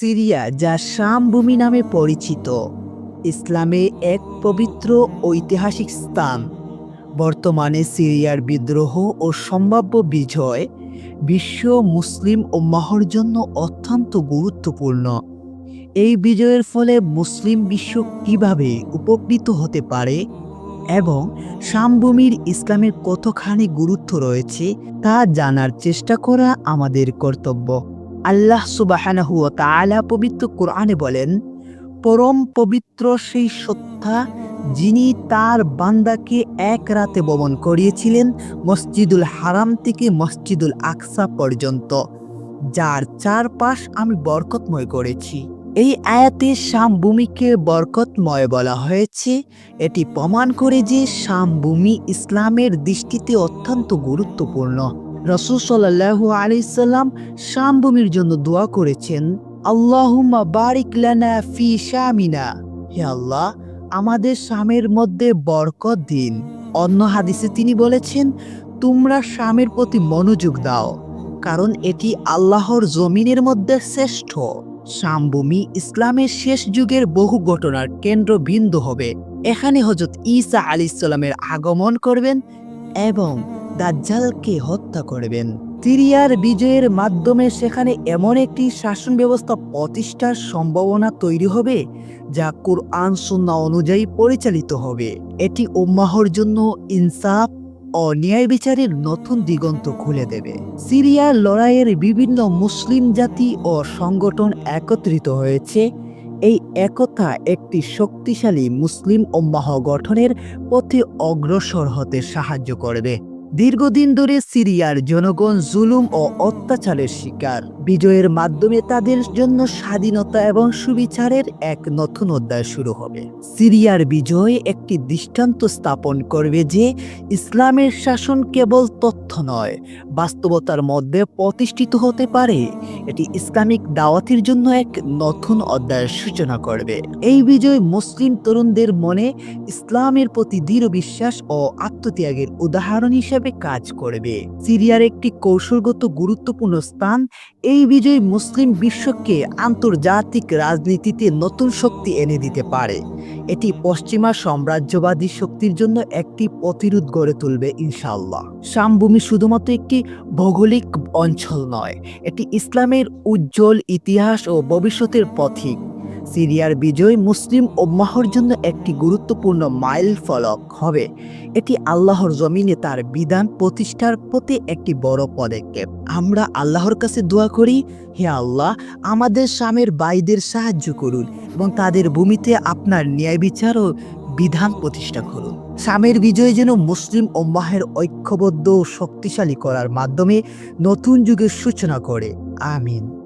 Syria যা শাম ভূমি নামে পরিচিত। ইসলামে এক পবিত্র ঐতিহাসিক স্থান। বর্তমানে সিরিয়ার বিদ্রোহ ও সম্ভাব্য বিজয় বিশ্ব মুসলিম ও মহর জন্য অত্যন্ত গুরুত্বপূর্ণ। এই বিজয়ের ফলে মুসলিম বিশ্ব কীভাবে উপকৃত হতে পারে এবং শামভূমির ইসলামের কতখানি গুরুত্ব রয়েছে তা জানার চেষ্টা করা আমাদের কর্তব্য। আল্লাহ সুবাহানাহু পবিত্র কোরআনে বলেন, পরম পবিত্র সেই সত্তা যিনি তার বান্দাকে এক রাতে বমন করিয়েছিলেন মসজিদুল হারাম থেকে মসজিদুল আকসা পর্যন্ত, যার চারপাশ আমি বরকতময় করেছি। এই আয়াতে শাম ভূমিকে বরকতময় বলা হয়েছে। এটি প্রমাণ করে যে শাম ভূমি ইসলামের দৃষ্টিতে অত্যন্ত গুরুত্বপূর্ণ। রসুল সাল্লাহু আলাইসাল্লাম শাম ভূমির জন্য দোয়া করেছেন, আল্লাহুম্মা বারিক লানা ফি শামিনা। হে আল্লাহ, আমাদের শামের মধ্যে বরকত দিন। অন্য হাদিসে তিনি বলেছেন, তোমরা শামের প্রতি মনোযোগ দাও, কারণ এটি আল্লাহর জমিনের মধ্যে শ্রেষ্ঠ। শামভূমি ইসলামের শেষ যুগের বহু ঘটনার কেন্দ্রবিন্দু হবে। এখানে হজরত ঈসা আলাইসাল্লামের আগমন করবেন এবং দাজ্জালকে হত্যা করবেন। সিরিয়ার বিজয়ের মাধ্যমে সেখানে এমন একটি শাসন ব্যবস্থা প্রতিষ্ঠার সম্ভাবনা তৈরি হবে, যা কোরআন সুন্না অনুযায়ী পরিচালিত হবে। এটি উম্মাহর জন্য ইনসাফ ও ন্যায় বিচারের নতুন দিগন্ত খুলে দেবে। সিরিয়ার লড়াইয়ের বিভিন্ন মুসলিম জাতি ও সংগঠন একত্রিত হয়েছে। এই একতা একটি শক্তিশালী মুসলিম উম্মাহ গঠনের পথে অগ্রসর হতে সাহায্য করবে। দীর্ঘদিন ধরে সিরিয়ার জনগণ জুলুম ও অত্যাচারের শিকার। বিজয়ের মাধ্যমে তাদের জন্য স্বাধীনতা এবং সুবিচারের এক নতুন অধ্যায় শুরু হবে। সিরিয়ার বিজয় একটি দৃষ্টান্ত স্থাপন করবে যে ইসলামের শাসন কেবল তথ্য নয়, বাস্তবতার মধ্যে প্রতিষ্ঠিত হতে পারে। এটি ইসলামিক দাওয়াতের জন্য এক নতুন অধ্যায়ের সূচনা করবে। এই বিজয় মুসলিম তরুণদের মনে ইসলামের প্রতি দৃঢ় বিশ্বাস ও আত্মত্যাগের উদাহরণ হিসেবে কাজ করবে। সিরিয়ার একটি কৌশলগত গুরুত্বপূর্ণ স্থান, এই বিজয় মুসলিম বিশ্বকে আন্তর্জাতিক রাজনীতিতে নতুন শক্তি এনে দিতে পারে। এটি পশ্চিমা সাম্রাজ্যবাদী শক্তির জন্য একটি প্রতিরোধ গড়ে তুলবে, ইনশাআল্লাহ। শামভূমি শুধুমাত্র একটি ভৌগোলিক অঞ্চল নয়, এটি ইসলামের উজ্জ্বল ইতিহাস ও ভবিষ্যতের পথিক। সিরিয়ার বিজয় মুসলিম উম্মাহর জন্য একটি গুরুত্বপূর্ণ মাইল ফলক হবে। এটি আল্লাহর জমিনে তার বিধান প্রতিষ্ঠার প্রতি একটি বড় পদক্ষেপ। আমরা আল্লাহর কাছে দোয়া করি, হে আল্লাহ, আমাদের স্বামীর বাইদের সাহায্য করুন এবং তাদের ভূমিতে আপনার ন্যায় বিচার ও বিধান প্রতিষ্ঠা করুন। স্বামীর বিজয় যেন মুসলিম উম্মাহের ঐক্যবদ্ধ ও শক্তিশালী করার মাধ্যমে নতুন যুগের সূচনা করে। Amin.